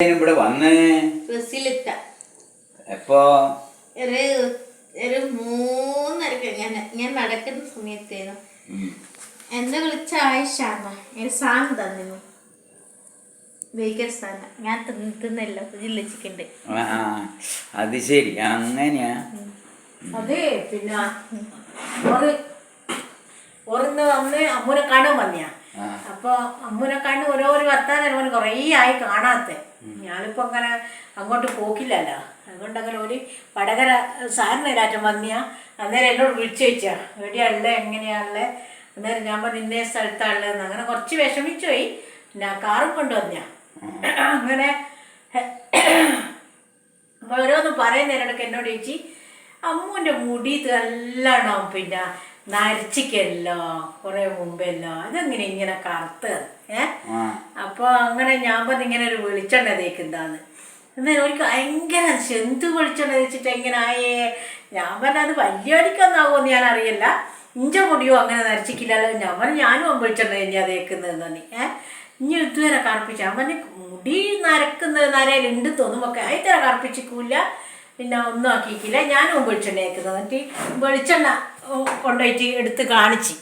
ഇവിടെ വന്ന്? ബസ്സിലെത്ത. എപ്പോ? ഒരു ഒരു മൂന്നരക്ക്. ഞാൻ ഞാൻ നടക്കുന്ന സമയത്തേനു. എന്താ എന്നെ വിളിച്ച ആയിഷാന്ന ഒരു സാധനം തന്നിരുന്നു ബേക്കർ സാധനം. ഞാൻ തിന്ന് തിന്നില്ല. ഫ്രിഡ്ജിൽ വെച്ചിട്ടുണ്ട്. ആ, ആ, അത് ശരി. അങ്ങനെയാ? അതെ പിന്നെ ഒരു ഒരുന്ന് വന്ന് അമ്മൂനെ കാണാൻ വന്നിയാ. ആ. അപ്പൊ അമ്മുനെ കണ്ട് ഓരോരോ വർത്താനം അവന് കുറേ ആയി കാണാത്ത. ഞാനിപ്പോ അങ്ങനെ അങ്ങോട്ട് പോക്കില്ലല്ലോ. അതുകൊണ്ട് അങ്ങനെ ഒരു വടകര സാറിനേരാറ്റം വന്നിയാ. അന്നേരം എന്നോട് വിളിച്ചു വെച്ചാ എവിടെയാണല്ലേ എങ്ങനെയാണല്ലേ അന്നേരം ഞാൻ പറഞ്ഞു ഇന്നേ സ്ഥലത്താണുള്ളതെന്ന് അങ്ങനെ കുറച്ച് വിഷമിച്ചു പോയി. പിന്നെ കാറും കൊണ്ടുവന്ന അങ്ങനെ അപ്പൊ ഓരോന്ന് പറയുന്നതിനിടയ്ക്ക് എന്നോട് ചേച്ചി അമ്മൂന്റെ മുടി നല്ലോണം പിന്നെ. നരച്ചിക്കല്ലോ കുറെ മുമ്പല്ലോ. അതെങ്ങനെ ഇങ്ങനെ കറുത്ത് ഏ? അപ്പൊ അങ്ങനെ ഞാൻ പറഞ്ഞ ഇങ്ങനെ ഒരു വെളിച്ചെണ്ണ തേക്കുന്നതാന്ന് എന്നാൽ ഒരു ഭയങ്കര എന്ത് വെളിച്ചെണ്ണ തേച്ചിട്ട് എങ്ങനെ ആയേ? ഞാൻ പറഞ്ഞ അത് വലിയവരിക്കൊന്നാവുമെന്ന് ഞാൻ അറിയില്ല. ഇഞ്ച മുടിയോ അങ്ങനെ നരച്ചിക്കില്ലല്ലോ. ഞാൻ പറഞ്ഞു ഞാനും വെളിച്ചെണ്ണ തന്നെയാ തേക്കുന്നതെന്ന് പറഞ്ഞു. ഏഹ് ഇനി ഇതുവരെ കറുപ്പിച്ചു. ഞാൻ പറഞ്ഞു മുടി നരക്കുന്നത് നരയിലുണ്ട് തോന്നുമ്പോൾ ഇതുവരെ കറുപ്പിച്ചിക്കൂല. പിന്നെ ഒന്നും ആക്കിയിക്കില്ല ഞാനും വെളിച്ചെണ്ണ ആക്കുന്നത്. എന്നിട്ട് വെളിച്ചെണ്ണ കൊണ്ടുപോയിട്ട് എടുത്ത് കാണിച്ച്.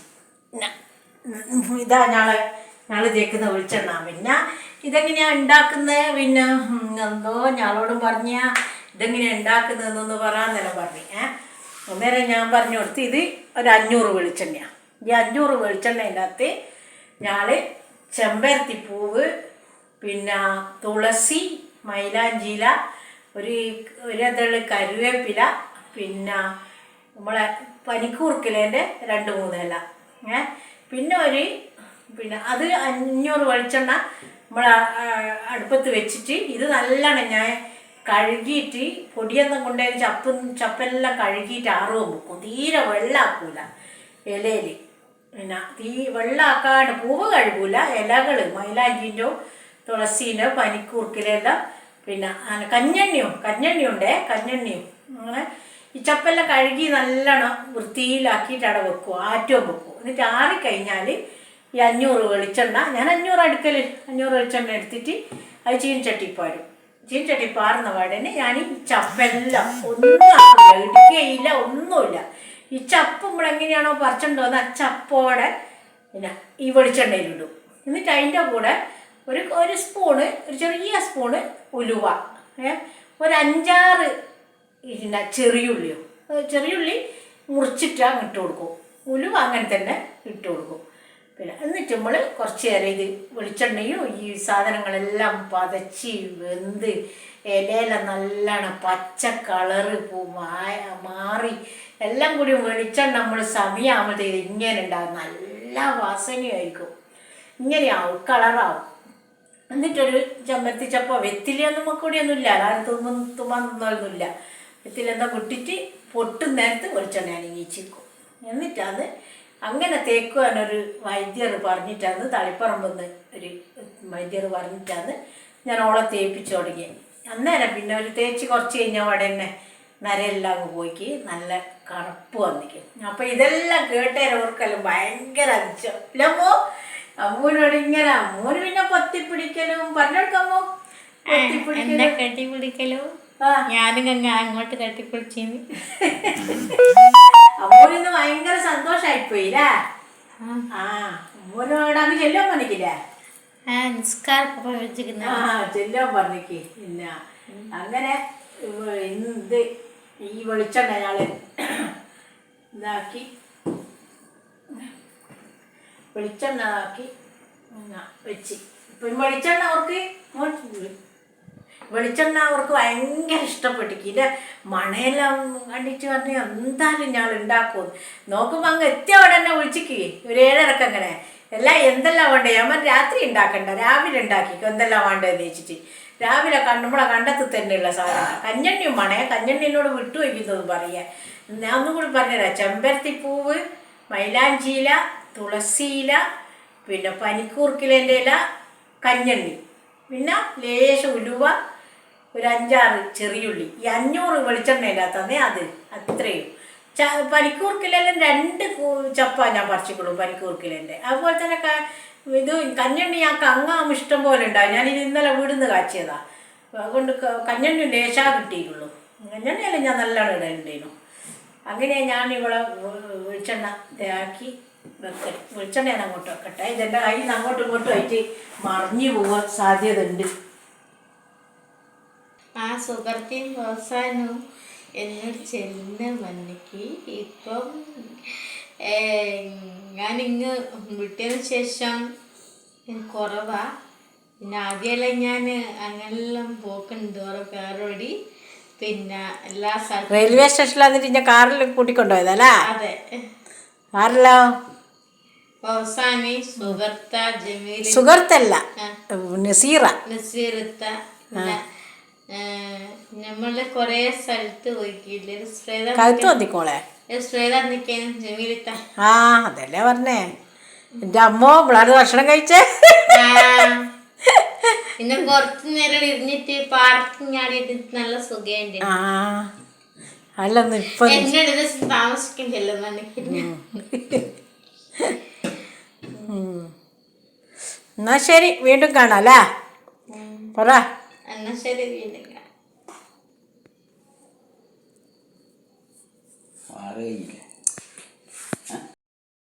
ഇതാ ഞങ്ങളെ ഞാൾ തേക്കുന്ന വെളിച്ചെണ്ണ. പിന്നെ ഇതെങ്ങനെയാ ഉണ്ടാക്കുന്നത് പിന്നെ എന്തോ ഞാളോടും പറഞ്ഞ ഇതെങ്ങനെയാ ഉണ്ടാക്കുന്നതെന്നൊന്ന് പറയാന്നേരം പറഞ്ഞു. ഏഹ് അന്നേരം ഞാൻ പറഞ്ഞു കൊടുത്ത് ഇത് ഒരു അഞ്ഞൂറ് വെളിച്ചെണ്ണയാണ് ഈ അഞ്ഞൂറ് വെളിച്ചെണ്ണേന്റെ അകത്ത് ഞാൾ ചെമ്പരത്തി പൂവ് പിന്നെ തുളസി മൈലാഞ്ചില ഒരു ഒരതൾ കരുവേപ്പില പിന്നെ നമ്മളെ പനിക്കൂർക്കിലേന്റെ രണ്ട് മൂന്നില ഏ? പിന്നെ ഒരു പിന്നെ അത് അഞ്ഞൂറ് വെളിച്ചെണ്ണ നമ്മൾ അടുപ്പത്ത് വെച്ചിട്ട് ഇത് നല്ലോണം ഞാൻ കഴുകിയിട്ട് പൊടിയൊന്നും കൊണ്ടുപോയി ചപ്പ് ചപ്പെല്ലാം കഴുകിയിട്ട് ആറും വെക്കും. തീരെ വെള്ളമാക്കൂല ഇലയിൽ പിന്നെ തീ വെള്ളമാക്കാണ്ട് പൂവ് കഴുകൂല. ഇലകൾ മൈലാഞ്ചിന്റെ തുളസീന്റെ പനിക്കൂർക്കിലെല്ലാം പിന്നെ കഞ്ഞെണ്ണിയും കഞ്ഞെണ്ണിയുണ്ടേ കഞ്ഞെണ്ണിയും. അങ്ങനെ ഈ ചപ്പെല്ലാം കഴുകി നല്ലോണം വൃത്തിയിലാക്കിയിട്ട് അവിടെ വെക്കും ആറ്റവും വെക്കും. എന്നിട്ട് ആറിക്കഴിഞ്ഞാൽ ഈ അഞ്ഞൂറ് വെളിച്ചെണ്ണ ഞാൻ അഞ്ഞൂറ് അടുക്കൽ അഞ്ഞൂറ് വെളിച്ചെണ്ണ എടുത്തിട്ട് അത് ചീനച്ചട്ടി പാരും ചീനച്ചട്ടി പാറുന്ന പാടന്നെ ഞാൻ ഈ ചപ്പെല്ലാം ഒന്നും ആക്കില്ല ഒന്നുമില്ല. ഈ ചപ്പ് നമ്മളെങ്ങനെയാണോ പറിച്ചുകൊണ്ട് വന്ന് ആ ചപ്പോടെ പിന്നെ ഈ വെളിച്ചെണ്ണയിലിടും. എന്നിട്ട് അതിന്റെ കൂടെ ഒരു ഒരു സ്പൂണ് ഒരു ചെറിയ സ്പൂണ് ഉലുവ ഒരു അഞ്ചാറ് പിന്നെ ചെറിയുള്ളിയോ ചെറിയുള്ളി മുറിച്ചിട്ട് അങ്ങ് ഇട്ട് കൊടുക്കും. ഉലുവ അങ്ങനെ തന്നെ ഇട്ട് കൊടുക്കും. പിന്നെ എന്നിട്ട് നമ്മൾ കുറച്ച് നേരം ഇത് വെളിച്ചെണ്ണയും ഈ സാധനങ്ങളെല്ലാം പതച്ച് വെന്ത് ഇലയിലെ നല്ലോണം പച്ച കളറ് പൂ മാറി എല്ലാം കൂടി വെളിച്ചെണ്ണ നമ്മൾ സമയമാകുമ്പോഴത്തേക്ക് ഇങ്ങനെ ഉണ്ടാകും നല്ല വാസനയായിരിക്കും. ഇങ്ങനെയാവും കളറാവും. എന്നിട്ടൊരു ചെമ്പരത്തി ചപ്പ വെത്തിലൊന്നും കൂടിയൊന്നും ഇല്ല ആരും തുമ്മും തുമ്മാൻ തിന്നൊന്നുമില്ല വെത്തിലെന്താ പൊട്ടിച്ച് പൊട്ടും നേരത്ത് വെളിച്ചെണ്ണ അനങ്ങിച്ചിരിക്കും എന്നിട്ടാണ് അങ്ങനെ തേക്കുവാനൊരു വൈദ്യർ പറഞ്ഞിട്ടാണ് തളിപ്പറമ്പെന്ന് ഒരു വൈദ്യർ പറഞ്ഞിട്ടാണ് ഞാൻ ഓളെ തേപ്പിച്ചു തുടങ്ങി. അന്നേരം പിന്നെ ഒരു തേച്ച് കുറച്ച് കഴിഞ്ഞാൽ അവിടെ തന്നെ നരയെല്ലാം പോയിക്ക്. നല്ല കറുപ്പ് വന്നിക്കും. അപ്പോൾ ഇതെല്ലാം കേട്ടേരവർക്കെല്ലാം ഭയങ്കര അതിശയം ഇല്ലമ്മോ അമ്മൂനോട് ഇങ്ങനെ അമ്മൂന് പിന്നെ പൊത്തിപ്പിടിക്കലും പറഞ്ഞെടുക്കാമോ എന്നെ കെട്ടിപ്പിടിക്കലോ. ഞാനും അങ്ങ് അങ്ങോട്ട് കെട്ടിപ്പിടിച്ചിന് അമ്മൂനിന്ന് ഭയങ്കര സന്തോഷായിപ്പോയില്ലേ? ആ. അമ്മൂനോട് അങ്ങ് ചെല്ലാൻ പറഞ്ഞില്ലേ ആ നിസ്കാരം ആ ചെല്ലാൻ പറഞ്ഞിക്ക് പിന്നെ അങ്ങനെ ഇന്ന് ഇത് ഈ വെളിച്ചെണ്ണ ഞങ്ങൾ ഇതാക്കി. വെളിച്ചെണ്ണ ആക്കി വെച്ച്. ഇപ്പം വെളിച്ചെണ്ണ അവർക്ക് വെളിച്ചെണ്ണ അവർക്ക് ഭയങ്കര ഇഷ്ടപ്പെട്ടിക്ക് ഇതിന്റെ മണയെല്ലാം കണ്ടിട്ട് പറഞ്ഞ് എന്തായാലും ഞാൻ ഉണ്ടാക്കും നോക്കുമ്പോൾ അങ്ങ് എത്തിയ തന്നെ വിളിച്ചിക്ക് ഒരു ഏഴരക്ക് അങ്ങനെ. എല്ലാം എന്തെല്ലാം വേണ്ടേ? ഞാൻ രാത്രി ഉണ്ടാക്കണ്ട. രാവിലെ ഉണ്ടാക്കിക്കോ. എന്തെല്ലാം വേണ്ടതെന്ന് വെച്ചിട്ട് രാവിലെ കണ്ടുമ്പോളെ കണ്ടത്ത് തന്നെയുള്ള സാധനം. കഞ്ഞണ്ണിയും മണേ കഞ്ഞണ്ണിനോട് വിട്ടു വയ്ക്കുന്നതെന്ന് പറയാ ഞാൻ ഒന്നും കൂടി പറഞ്ഞുതരാം. ചെമ്പരത്തിപ്പൂവ് മൈലാഞ്ചിയില തുളസിയില പിന്നെ പനിക്കൂർക്കിലേന്റെ ഇല കഞ്ഞണ്ണി. പിന്നെ ലേശം ഉലുവ ഒരു അഞ്ചാറ് ചെറിയുള്ളി. ഈ അഞ്ഞൂറ് വെളിച്ചെണ്ണയില്ലാത്തതേ അത്. അത്രയും ച പനിക്കൂർക്കിലെല്ലാം രണ്ട് ചപ്പ ഞാൻ പറിച്ചിട്ടുള്ളൂ പനിക്കൂർക്കിലെന്റെ. അതുപോലെ തന്നെ ഇത് കഞ്ഞെണ്ണി ഞാൻ കങ്ങാം ഇഷ്ടം പോലെ ഉണ്ടാവും. ഞാനിത് ഇന്നലെ വീടുന്ന് കാച്ചിയതാണ് അതുകൊണ്ട് കഞ്ഞണ്ണി ലേശാ കിട്ടിയിട്ടുള്ളൂ. കഞ്ഞണ്ണിയെല്ലാം ഞാൻ നല്ലോണം ഇടലുണ്ടേനു. അങ്ങനെ ഞാൻ ഇവിടെ വെ- വെളിച്ചെണ്ണ ഇതാക്കി വെക്കട്ടെ വെളിച്ചെണ്ണ ഞാൻ അങ്ങോട്ട് വെക്കട്ടെ. ഇതെന്റെ കയ്യിൽ നിന്ന് അങ്ങോട്ടും ഇങ്ങോട്ടും ആയിട്ട് മറിഞ്ഞു പോകാൻ സാധ്യത ഉണ്ട് ആ സുഹൃത്തിയും ഹോസാനും എന്നോട് ചെല്ലുന്ന മണ്ണിക്ക് ഇപ്പം ഞാനിങ്ങ് വിട്ടതിന് ശേഷം കുറവാ. പിന്നെ ആദ്യമെല്ലാം ഞാൻ അങ്ങനെല്ലാം പോക്കുണ്ട് ഓരോ പേരോടി പിന്നെ എല്ലാ സ്ഥലത്തും റെയിൽവേ സ്റ്റേഷനിൽ വന്നിട്ട് ഞാൻ കാറിൽ കൂട്ടിക്കൊണ്ടുപോയതല്ലേ അതെ. കാറിലോ ജമീൽ സുഹൃത്തല്ല നസീറ. നസീറത്ത. നമ്മൾ കൊറേ സ്ഥലത്ത് പോയിക്കില്ലേ? കഴുത്ത് വന്നിക്കോളെ. ജമീലിത്ത ആ അതല്ലേ പറഞ്ഞേ. എന്റെ അമ്മോ ഇവിടെ ഭക്ഷണം കഴിച്ചേ. പിന്നെ കുറച്ചു നേരം ഇരുന്നിട്ട് പാർക്കിങ് ഞാടിയിട്ട് നല്ല സുഖമുണ്ട് ആ അല്ലൊന്നും ഇപ്പം എന്റെ അടുത്ത് താമസിക്കണ്ടല്ലോ മനക്കില്ല എന്നാ ശരി വീണ്ടും കാണാം അല്ലേ? പറ. എന്നാ ശരി വീണ്ടും കാണാം. മാറുകയില്ല